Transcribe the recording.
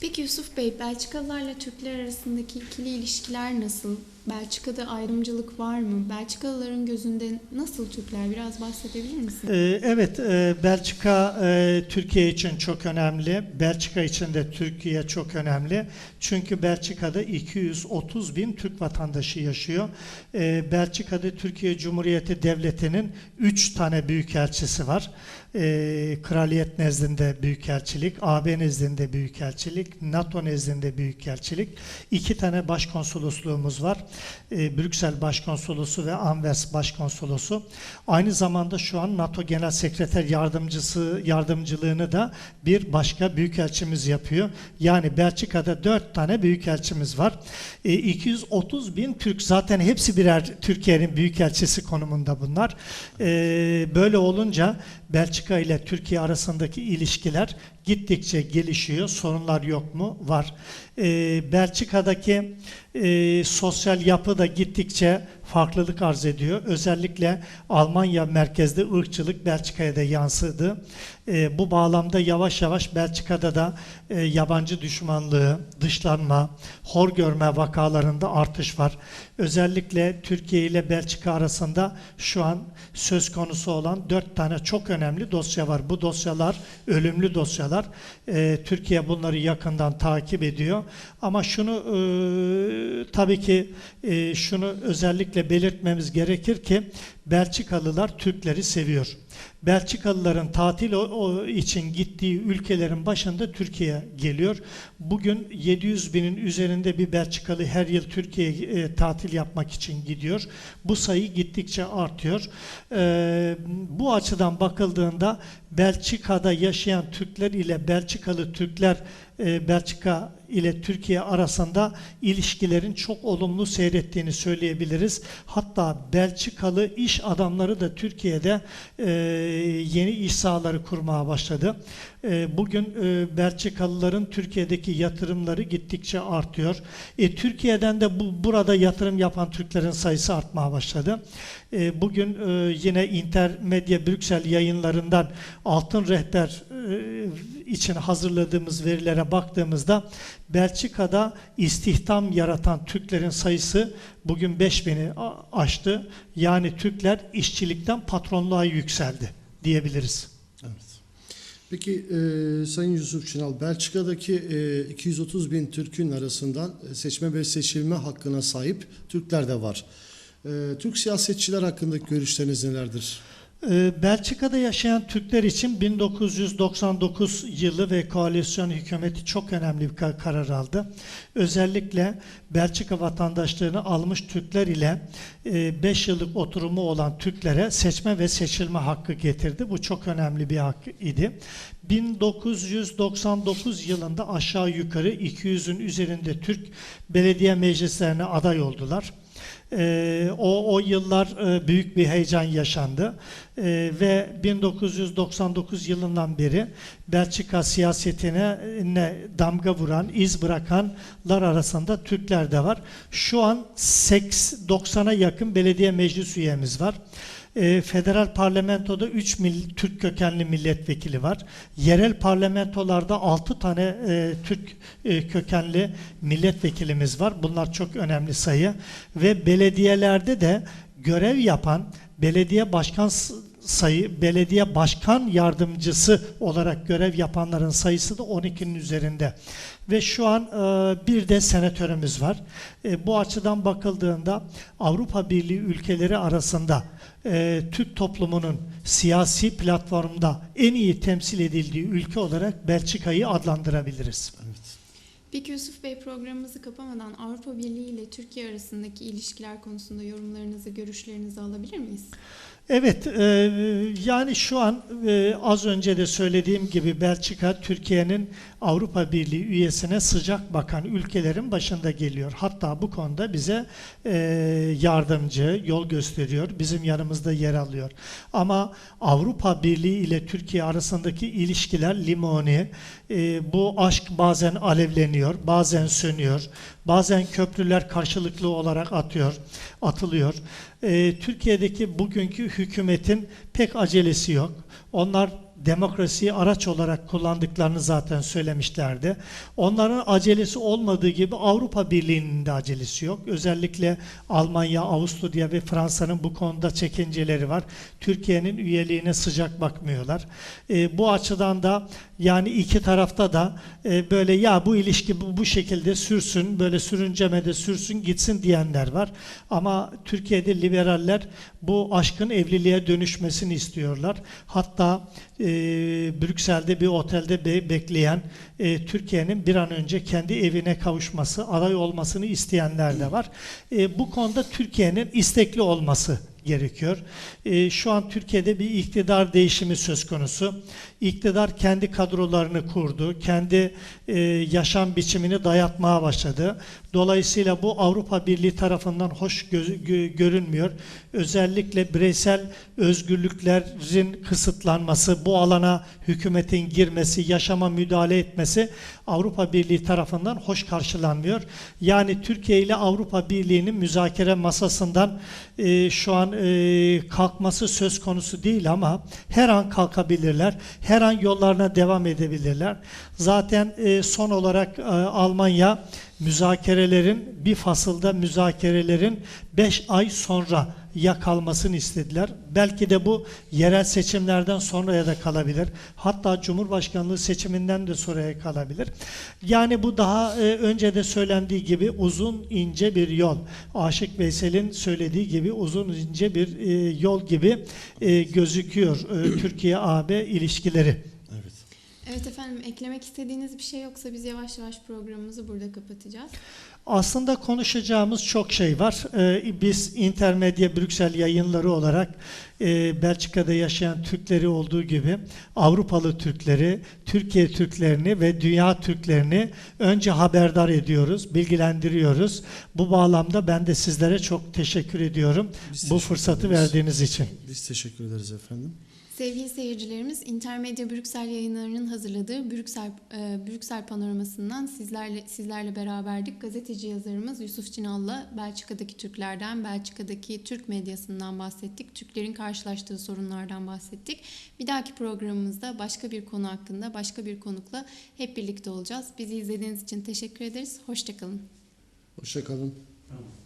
Peki Yusuf Bey, Belçikalılarla Türkler arasındaki ikili ilişkiler nasıl? Belçika'da ayrımcılık var mı? Belçikalıların gözünde nasıl Türkler? Biraz bahsedebilir misin? Ee, Evet, e, Belçika e, Türkiye için çok önemli. Belçika için de Türkiye çok önemli. Çünkü Belçika'da 230 bin Türk vatandaşı yaşıyor. Ee, Belçika'da Türkiye Cumhuriyeti Devleti'nin 3 tane büyükelçisi var. Ee, Kraliyet nezdinde büyükelçilik, AB nezdinde büyükelçilik, NATO nezdinde büyükelçilik. İki tane başkonsolosluğumuz var. Ee, Brüksel Başkonsolosu ve Anvers Başkonsolosu. Aynı zamanda şu an NATO Genel Sekreter Yardımcısı yardımcılığını da bir başka büyükelçimiz yapıyor. Yani Belçika'da dört tane büyükelçimiz var. E, 230 bin Türk zaten hepsi birer Türkiye'nin büyükelçisi konumunda bunlar. E, böyle olunca Belçika ile Türkiye arasındaki ilişkiler gittikçe gelişiyor. Sorunlar yok mu? Var. E, Belçika'daki e, sosyal yapı da gittikçe farklılık arz ediyor. Özellikle Almanya merkezli ırkçılık Belçika'ya da yansıdı. E, bu bağlamda yavaş yavaş Belçika'da da e, yabancı düşmanlığı, dışlanma, hor görme vakalarında artış var. Özellikle Türkiye ile Belçika arasında şu an söz konusu olan dört tane çok önemli dosya var. Bu dosyalar ölümlü dosyalar. E, Türkiye bunları yakından takip ediyor. Ama şunu e, tabii ki e, şunu özellikle belirtmemiz gerekir ki Belçikalılar Türkleri seviyor. Belçikalıların tatil o, o için gittiği ülkelerin başında Türkiye geliyor. Bugün 700 binin üzerinde bir Belçikalı her yıl Türkiye'ye e, tatil yapmak için gidiyor. Bu sayı gittikçe artıyor. E, bu açıdan bakıldığında Belçika'da yaşayan Türkler ile Belçikalı Türkler e, Belçika ile Türkiye arasında ilişkilerin çok olumlu seyrettiğini söyleyebiliriz. Hatta Belçikalı iş adamları da Türkiye'de e, yeni iş sahaları kurmaya başladı. E, bugün e, Belçikalıların Türkiye'deki yatırımları gittikçe artıyor. E, Türkiye'den de bu burada yatırım yapan Türklerin sayısı artmaya başladı. E, bugün e, yine Intermedia Brüksel yayınlarından Altın Rehber e, için hazırladığımız verilere baktığımızda Belçika'da istihdam yaratan Türklerin sayısı bugün 5000'i a- aştı. Yani Türkler işçilikten patronluğa yükseldi diyebiliriz. Evet. Peki e, Sayın Yusuf Çınal, Belçika'daki e, 230 bin Türk'ün arasından e, seçme ve seçilme hakkına sahip Türkler de var. E, Türk siyasetçiler hakkındaki görüşleriniz nelerdir? Ee, Belçika'da yaşayan Türkler için 1999 yılı ve koalisyon hükümeti çok önemli bir kar- karar aldı. Özellikle Belçika vatandaşlığını almış Türkler ile 5 yıllık oturumu olan Türklere seçme ve seçilme hakkı getirdi. Bu çok önemli bir hak idi. 1999 yılında aşağı yukarı 200'ün üzerinde Türk belediye meclislerine aday oldular. Ee, o, o yıllar e, büyük bir heyecan yaşandı Ee, ve 1999 yılından beri Belçika siyasetine ne damga vuran, iz bırakanlar arasında Türkler de var. Şu an 90'a yakın belediye meclis üyemiz var. E, federal parlamentoda 3 mil, Türk kökenli milletvekili var. Yerel parlamentolarda 6 tane e, Türk e, kökenli milletvekilimiz var. Bunlar çok önemli sayı. Ve belediyelerde de görev yapan belediye başkan sayı, belediye başkan yardımcısı olarak görev yapanların sayısı da 12'nin üzerinde. Ve şu an e, bir de senatörümüz var. E, bu açıdan bakıldığında Avrupa Birliği ülkeleri arasında e, Türk toplumunun siyasi platformda en iyi temsil edildiği ülke olarak Belçika'yı adlandırabiliriz. Evet. Peki Yusuf Bey programımızı kapamadan Avrupa Birliği ile Türkiye arasındaki ilişkiler konusunda yorumlarınızı, görüşlerinizi alabilir miyiz? Evet, e, yani şu an e, az önce de söylediğim gibi Belçika Türkiye'nin Avrupa Birliği üyesine sıcak bakan ülkelerin başında geliyor. Hatta bu konuda bize e, yardımcı, yol gösteriyor, bizim yanımızda yer alıyor. Ama Avrupa Birliği ile Türkiye arasındaki ilişkiler limoni, e, bu aşk bazen alevleniyor, bazen sönüyor, bazen köprüler karşılıklı olarak atıyor, atılıyor. E, Türkiye'deki bugünkü hükümetin pek acelesi yok. Onlar demokrasiyi araç olarak kullandıklarını zaten söylemişlerdi. Onların acelesi olmadığı gibi Avrupa Birliği'nin de acelesi yok. Özellikle Almanya, Avusturya ve Fransa'nın bu konuda çekinceleri var. Türkiye'nin üyeliğine sıcak bakmıyorlar. E, bu açıdan da yani iki tarafta da e, böyle ya bu ilişki bu, bu şekilde sürsün, böyle sürüncemede sürsün gitsin diyenler var. Ama Türkiye'de liberaller bu aşkın evliliğe dönüşmesini istiyorlar. Hatta e, Brüksel'de bir otelde be- bekleyen e, Türkiye'nin bir an önce kendi evine kavuşması, aday olmasını isteyenler de var. E, bu konuda Türkiye'nin istekli olması gerekiyor. E, şu an Türkiye'de bir iktidar değişimi söz konusu. İktidar kendi kadrolarını kurdu, kendi e, yaşam biçimini dayatmaya başladı. Dolayısıyla bu Avrupa Birliği tarafından hoş gö- gö- görünmüyor. Özellikle bireysel özgürlüklerin kısıtlanması, bu alana hükümetin girmesi, yaşama müdahale etmesi Avrupa Birliği tarafından hoş karşılanmıyor. Yani Türkiye ile Avrupa Birliği'nin müzakere masasından e, şu an e, kalkması söz konusu değil ama her an kalkabilirler. Her an yollarına devam edebilirler. Zaten e, son olarak e, Almanya müzakerelerin bir fasılda müzakerelerin 5 ay sonra ya kalmasını istediler. Belki de bu yerel seçimlerden sonraya da kalabilir. Hatta Cumhurbaşkanlığı seçiminden de sonraya kalabilir. Yani bu daha e, önce de söylendiği gibi uzun ince bir yol. Aşık Veysel'in söylediği gibi uzun ince bir e, yol gibi e, gözüküyor e, Türkiye-AB ilişkileri. Evet. Efendim eklemek istediğiniz bir şey yoksa biz yavaş yavaş programımızı burada kapatacağız. Aslında konuşacağımız çok şey var. Ee, biz Intermedia Brüksel yayınları olarak e, Belçika'da yaşayan Türkleri olduğu gibi Avrupalı Türkleri, Türkiye Türklerini ve dünya Türklerini önce haberdar ediyoruz, bilgilendiriyoruz. Bu bağlamda ben de sizlere çok teşekkür ediyorum Biz bu teşekkür fırsatı ederiz. verdiğiniz için. Biz teşekkür ederiz efendim. Sevgili seyircilerimiz, Intermedia Brüksel yayınlarının hazırladığı Brüksel, e, Brüksel panoramasından sizlerle sizlerle beraberdik. Gazeteci yazarımız Yusuf Cinal'la Belçika'daki Türklerden, Belçika'daki Türk medyasından bahsettik. Türklerin karşılaştığı sorunlardan bahsettik. Bir dahaki programımızda başka bir konu hakkında, başka bir konukla hep birlikte olacağız. Bizi izlediğiniz için teşekkür ederiz. Hoşçakalın. Hoşçakalın. Tamam.